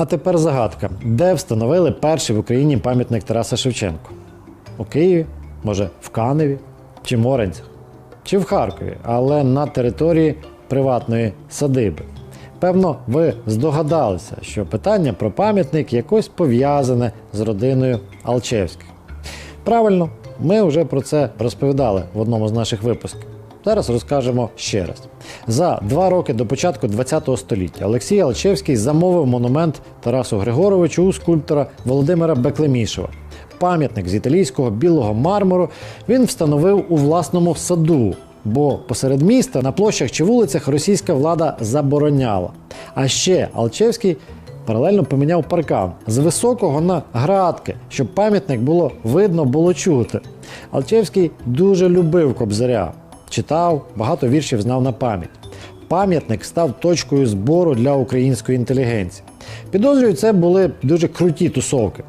А тепер загадка: де встановили перший в Україні пам'ятник Тараса Шевченко? У Києві, може, в Каневі, чи Моренцях, чи в Харкові, але на території приватної садиби. Певно, ви здогадалися, що питання про пам'ятник якось пов'язане з родиною Алчевських. Правильно, ми вже про це розповідали в одному з наших випусків. Зараз розкажемо ще раз. За два роки до початку ХХ століття Олексій Алчевський замовив монумент Тарасу Григоровичу у скульптора Володимира Беклемішева. Пам'ятник з італійського білого мармуру він встановив у власному саду, бо посеред міста на площах чи вулицях російська влада забороняла. А ще Алчевський паралельно поміняв паркан з високого на градки, щоб пам'ятник було видно, було чути. Алчевський дуже любив Кобзаря, читав, багато віршів знав на пам'ять. Пам'ятник став точкою збору для української інтелігенції. Підозрюю, це були дуже круті тусовки.